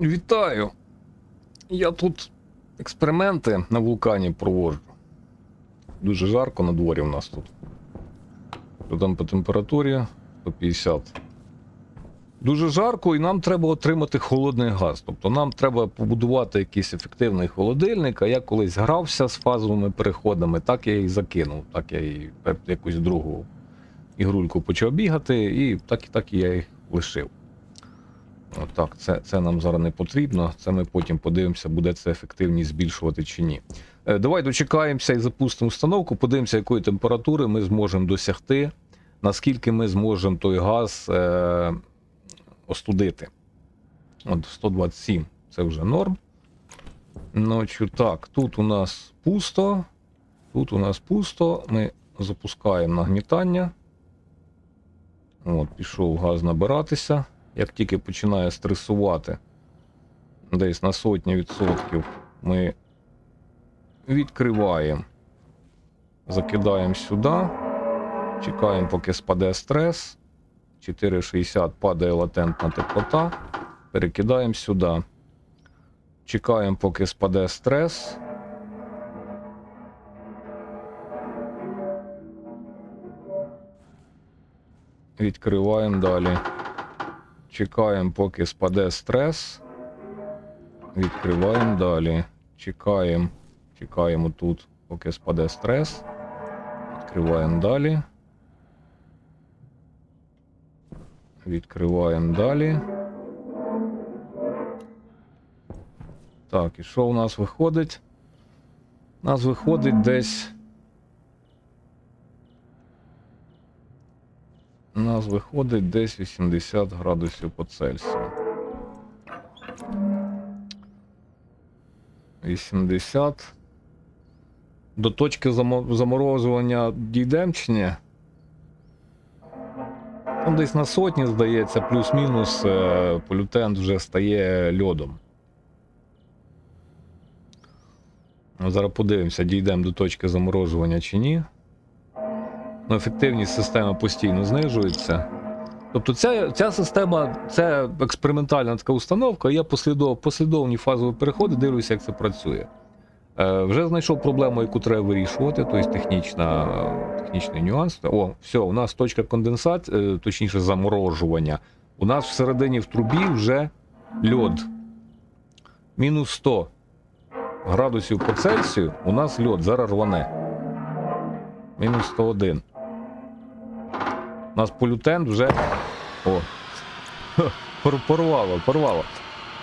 Вітаю! Я тут експерименти на вулкані проводжу. Дуже жарко на дворі в нас тут. Що Там по температурі 150. Дуже жарко, і нам треба отримати холодний газ. Тобто нам треба побудувати якийсь ефективний холодильник. А я колись грався з фазовими переходами, так я і закинув. Так я і якусь другу ігрульку почав бігати, і так, і так я їх лишив. Отак, це, це нам зараз не потрібно. Це ми потім подивимося, буде це ефективність збільшувати чи ні. Е, Давай дочекаємося і запустимо установку, подивимося, якої температури ми зможемо досягти, наскільки ми зможемо той газ е, остудити. От 127 це вже норм. Ночу так, тут у нас пусто. Тут у нас пусто. Ми запускаємо нагнітання. От, пішов газ набиратися. Як тільки починає стресувати десь на сотні відсотків, ми відкриваємо, закидаємо сюди, чекаємо, поки спаде стрес. 4,60 падає латентна теплота. Перекидаємо сюди. Чекаємо, поки спаде стрес. Відкриваємо далі. Чекаємо, поки спаде стрес. Відкриваємо далі. Чекаємо. Чекаємо тут, поки спаде стрес. Відкриваємо далі. Відкриваємо далі. Так, і що у нас виходить? У нас виходить десь. У нас виходить десь 80 градусів по Цельсію. 80. До точки замо- заморозування дійдемо чи ні? Там десь на сотні, здається, плюс-мінус е, полютент вже стає льодом. Зараз подивимося, дійдемо до точки заморожування чи ні. Ну, ефективність системи постійно знижується. Тобто ця, ця система це експериментальна така установка, є послідов, послідовні фазові переходи, дивлюся, як це працює. Е, вже знайшов проблему, яку треба вирішувати, тобто технічна, технічний нюанс. О, все, у нас точка конденсат, е, точніше заморожування. У нас всередині в трубі вже льод. Мінус 100 градусів по Цельсію у нас льод зараз рване. Мінус 101. У нас полютент вже. О. Порвало, порвало.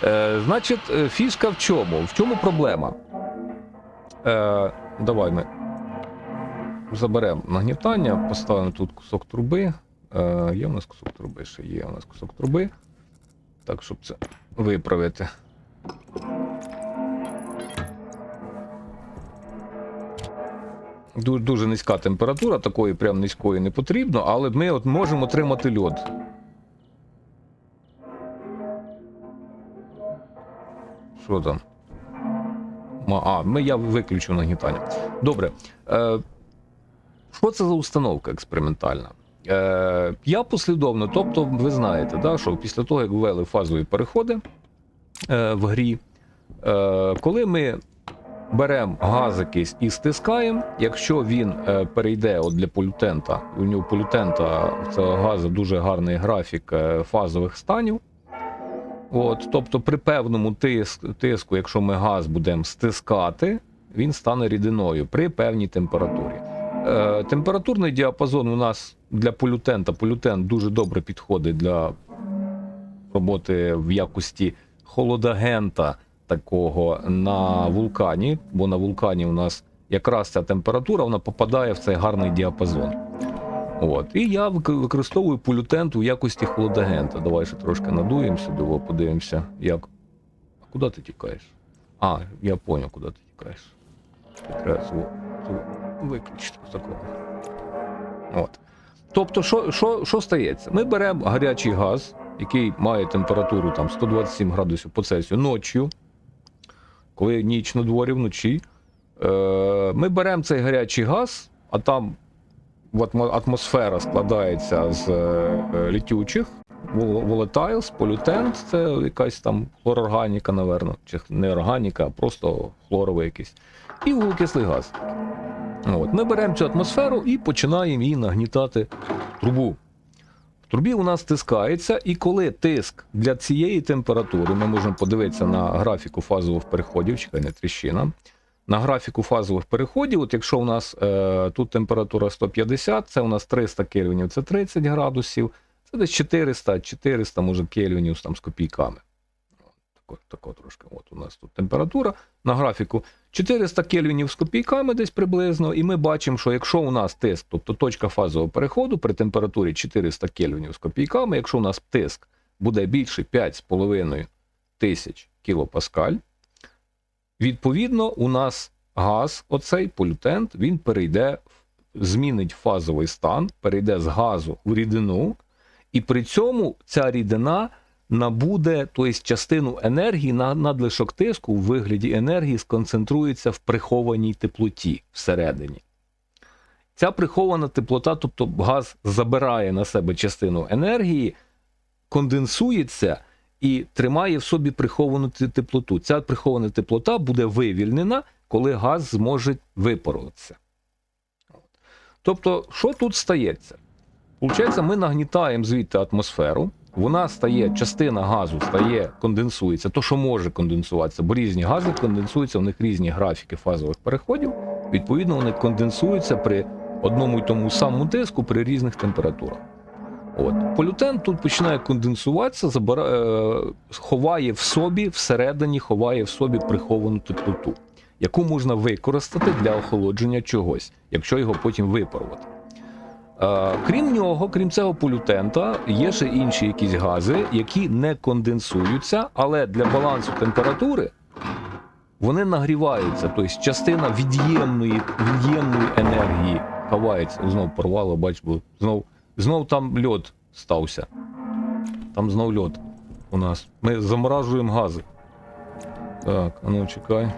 Е, значить, е, фішка в чому? В чому проблема? Е, давай ми заберемо нагнітання, поставимо тут кусок труби. Е, є у нас кусок труби, ще є у нас кусок труби. Так, щоб це виправити. Дуже низька температура, такої прям низької не потрібно, але ми от можемо отримати льод. Що там? А, ми, я виключу нагнітання. Добре. Е, що це за установка експериментальна? Е, я послідовно, тобто, ви знаєте, да, що після того, як ввели фазові переходи е, в грі, е, коли ми беремо газ якийсь і стискаємо, якщо він е, перейде от для полютента, у нього полютента цього газу дуже гарний графік е, фазових станів. От, тобто при певному тиск, тиску, якщо ми газ будемо стискати, він стане рідиною при певній температурі. Е, температурний діапазон у нас для полютента. Полютент дуже добре підходить для роботи в якості холодагента такого на вулкані, бо на вулкані у нас якраз ця температура вона попадає в цей гарний діапазон. От. І я використовую полютент у якості холодагента. Давай ще трошки надуємо сюди, подивимося, як. А куди ти тікаєш? А, я поняв, куди ти тікаєш. Треба цю, цю виключити такого. От. Тобто, що, що, що стається? Ми беремо гарячий газ, який має температуру там 127 градусів по Цельсію ночі, коли ніч на дворі вночі. Е, ми беремо цей гарячий газ, а там атмосфера складається з е, літючих вол- волатайлс, полютент це якась там хлорорганіка, наверно, чи не органіка, а просто хлоровий якийсь. І вуглекислий газ. От. Ми беремо цю атмосферу і починаємо її нагнітати трубу. Трубі у нас стискається, і коли тиск для цієї температури, ми можемо подивитися на графіку фазових переходів, чекай, не тріщина. На графіку фазових переходів, от якщо у нас е, тут температура 150, це у нас 300 кельвінів, це 30 градусів, це десь 400, 400 може кельвінів там з копійками. Тако, трошки. От у нас тут температура. На графіку 400 кельвінів з копійками десь приблизно, і ми бачимо, що якщо у нас тиск, тобто точка фазового переходу при температурі 400 кельвінів з копійками, якщо у нас тиск буде більше 5,5 тисяч кілопаскаль, відповідно, у нас газ, оцей полютент, він перейде, змінить фазовий стан, перейде з газу в рідину, і при цьому ця рідина набуде, тобто частину енергії на надлишок тиску в вигляді енергії сконцентрується в прихованій теплоті всередині. Ця прихована теплота, тобто газ забирає на себе частину енергії, конденсується і тримає в собі приховану теплоту. Ця прихована теплота буде вивільнена, коли газ зможе випаруватися. Тобто, що тут стається? Получається, ми нагнітаємо звідти атмосферу, вона стає, частина газу стає, конденсується, то, що може конденсуватися, бо різні гази конденсуються, у них різні графіки фазових переходів. Відповідно, вони конденсуються при одному й тому самому тиску при різних температурах. От. Полютен тут починає конденсуватися, забира... е, ховає в собі, всередині ховає в собі приховану теплоту, яку можна використати для охолодження чогось, якщо його потім випарувати. Е, крім нього, крім цього полютента, є ще інші якісь гази, які не конденсуються, але для балансу температури вони нагріваються. Тобто частина від'ємної, від'ємної енергії ховається. Знов порвало, бач, бо знов, знов там льод стався. Там знов льод у нас. Ми заморажуємо гази. Так, а ну чекай.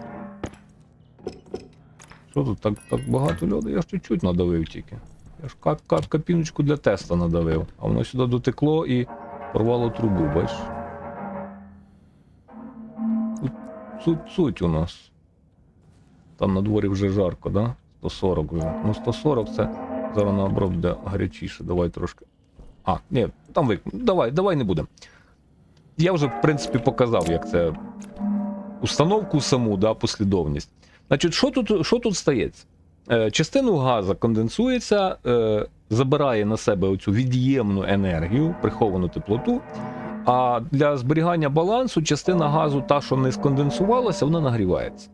Що тут так, так багато льоду? Я ж чуть-чуть надавив тільки. Я кап, кап, капіночку для теста надавив, а воно сюди дотекло і порвало трубу, бачиш? Суть, суть у нас. Там на дворі вже жарко, да? 140 вже. Ну 140 це зараз наоборот буде гарячіше. Давай трошки. А, ні, там вик. Давай, давай не будемо. Я вже, в принципі, показав, як це установку саму, да, послідовність. Значить, що тут, що тут стається? Е, частину газу конденсується, е, забирає на себе оцю від'ємну енергію, приховану теплоту. А для зберігання балансу частина газу, та, що не сконденсувалася, вона нагрівається.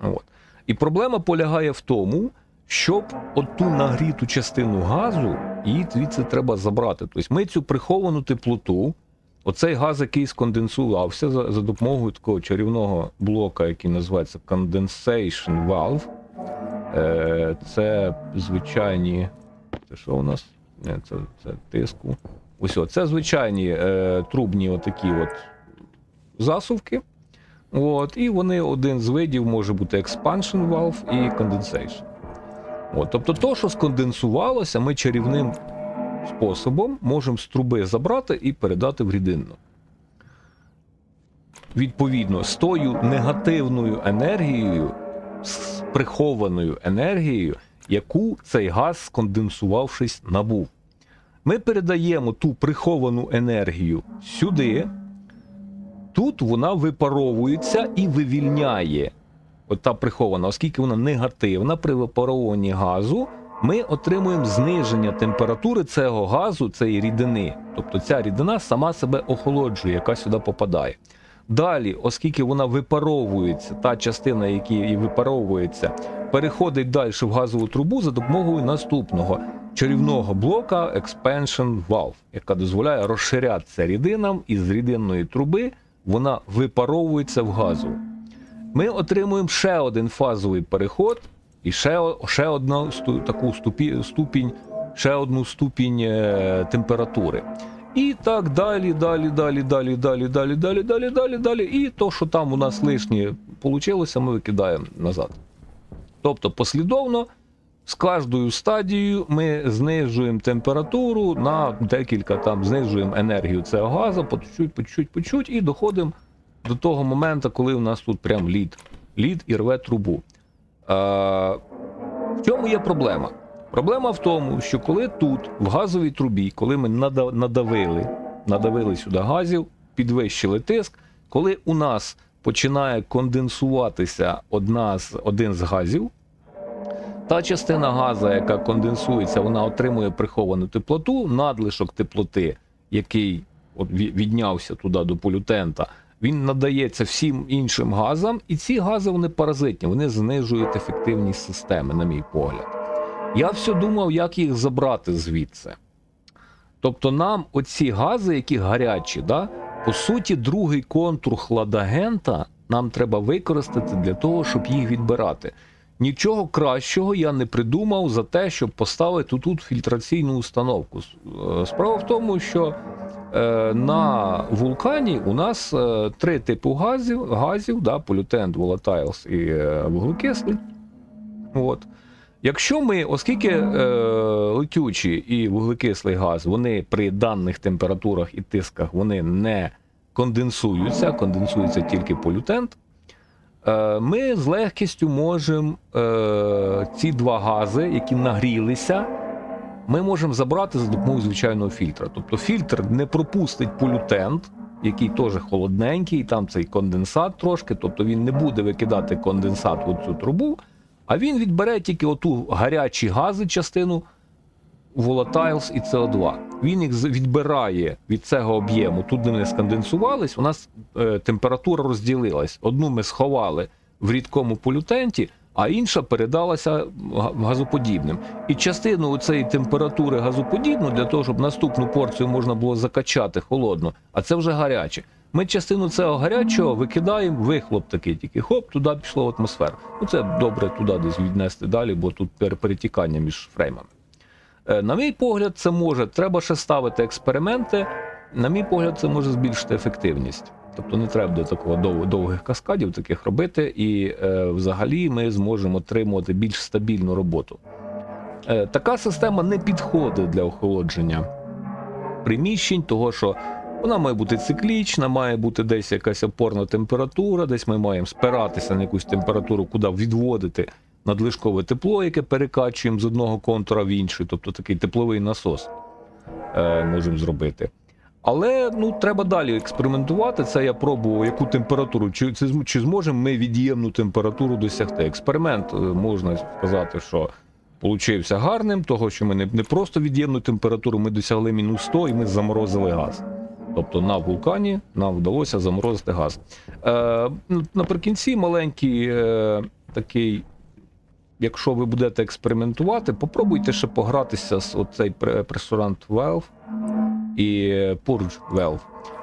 От. І проблема полягає в тому, щоб оту нагріту частину газу, її звідси треба забрати. Тобто ми цю приховану теплоту, оцей газ, який сконденсувався за, за допомогою такого чарівного блока, який називається Condensation Valve. Е, це звичайні. Це що у нас? Не, це, це тиску. Ось це звичайні е, трубні отакі от засувки. От, і вони один з видів може бути expansion valve і condensation. От, тобто, то, що сконденсувалося, ми чарівним способом можемо з труби забрати і передати в рідинну. Відповідно, з тою негативною енергією, прихованою енергією, яку цей газ, сконденсувавшись, набув. Ми передаємо ту приховану енергію сюди. Тут вона випаровується і вивільняє. От та прихована, оскільки вона негативна при випаровуванні газу, ми отримуємо зниження температури цього газу, цієї рідини. Тобто ця рідина сама себе охолоджує, яка сюди попадає. Далі, оскільки вона випаровується, та частина, яка і випаровується, переходить далі в газову трубу за допомогою наступного чарівного блока Expansion Valve, яка дозволяє розширятися рідинам, і з рідинної труби вона випаровується в газу. Ми отримуємо ще один фазовий переход і ще, ще одну таку ступінь, ще одну ступінь е, температури. І так далі, далі, далі, далі, далі, далі, далі, далі, далі, далі. І то, що там у нас лишнє вийшло, ми викидаємо назад. Тобто послідовно з кожною стадією ми знижуємо температуру на декілька там, знижуємо енергію цього газу, по чуть, по чуть, по чуть, і доходимо до того моменту, коли у нас тут прям лід. Лід і рве трубу. Е, в чому є проблема? Проблема в тому, що коли тут, в газовій трубі, коли ми надавили, надавили сюди газів, підвищили тиск, коли у нас починає конденсуватися одна з, один з газів, та частина газу, яка конденсується, вона отримує приховану теплоту, надлишок теплоти, який віднявся туди до полютента, він надається всім іншим газам, і ці гази вони паразитні, вони знижують ефективність системи, на мій погляд. Я все думав, як їх забрати звідси. Тобто, нам оці гази, які гарячі, да, по суті, другий контур хладагента нам треба використати для того, щоб їх відбирати. Нічого кращого я не придумав за те, щоб поставити тут фільтраційну установку. Е, Справа в тому, що е, на вулкані у нас е, три типи газів: газів да, полютент, волатайлс і вуглекислий. Якщо ми, оскільки е, летючий і вуглекислий газ, вони при даних температурах і тисках вони не конденсуються, конденсується тільки полютент, е, ми з легкістю можемо е, ці два гази, які нагрілися, ми можемо забрати за допомогою звичайного фільтра. Тобто фільтр не пропустить полютент, який теж холодненький, там цей конденсат трошки, тобто він не буде викидати конденсат в цю трубу, а він відбере тільки оту гарячі гази, частину волатайлс і СО2. Він їх відбирає від цього об'єму. Тут вони сконденсувались, у нас е, температура розділилась. Одну ми сховали в рідкому полютенті, а інша передалася газоподібним. І частину цієї температури газоподібну для того, щоб наступну порцію можна було закачати холодно, а це вже гаряче. Ми частину цього гарячого викидаємо, вихлоп такий, тільки хоп, туди пішло в атмосферу. Ну це добре туди десь віднести далі, бо тут перетікання між фреймами. Е, На мій погляд, це може. Треба ще ставити експерименти. На мій погляд, це може збільшити ефективність. Тобто не треба до такого дов- довгих каскадів таких робити, і е, взагалі ми зможемо отримувати більш стабільну роботу. Е, така система не підходить для охолодження приміщень, того що вона має бути циклічна, має бути десь якась опорна температура, десь ми маємо спиратися на якусь температуру, куди відводити надлишкове тепло, яке перекачуємо з одного контура в інший, тобто такий тепловий насос е, можемо зробити. Але ну треба далі експериментувати. Це я пробував, яку температуру, чи, це чи зможемо ми від'ємну температуру досягти. Експеримент е, можна сказати, що получився гарним, того що ми не, не просто від'ємну температуру, ми досягли мінус 100 і ми заморозили газ. Тобто на вулкані нам вдалося заморозити газ. Е, ну, наприкінці маленький е, такий. Якщо ви будете експериментувати, попробуйте ще погратися з оцей пре- пресурант Valve і Purge Valve.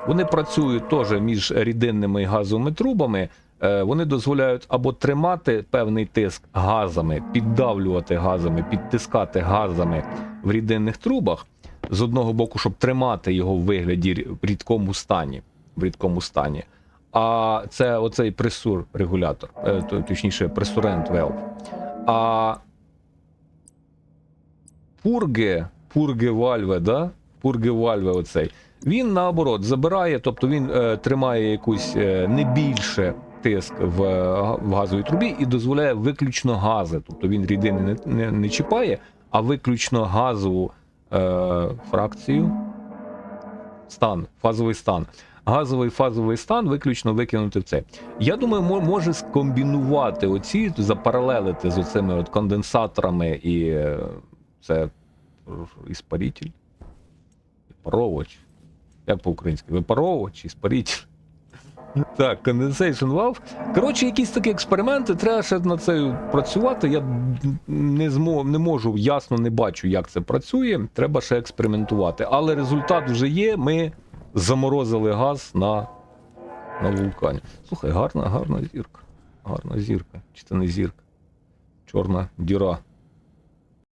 Вони працюють теж між рідинними і газовими трубами. Е, Вони дозволяють або тримати певний тиск газами, піддавлювати газами, підтискати газами в рідинних трубах з одного боку, щоб тримати його в вигляді в рідкому стані. В рідкому стані. А це оцей пресур регулятор, е, точніше, пресурент Valve. А пурге, пурге вальве, да? Пурге вальве оцей. Він наоборот забирає, тобто він е, тримає якусь е, не більше тиск в, в газовій трубі і дозволяє виключно гази. Тобто він рідини не, не, не чіпає, а виключно газову е, фракцію. Стан, фазовий стан. Газовий фазовий стан виключно викинути в це. Я думаю, може скомбінувати оці, запаралелити з оцими от конденсаторами і е, це іспаритель. Випаровувач. Як по-українськи? Випаровувач, іспаритель. Так, condensation valve. Коротше, якісь такі експерименти, треба ще над цим працювати. Я не змо, не можу, ясно не бачу, як це працює. Треба ще експериментувати. Але результат вже є. Ми заморозили газ на, на вулкані. Слухай, гарна, гарна зірка. Гарна зірка. Чи це не зірка? Чорна діра.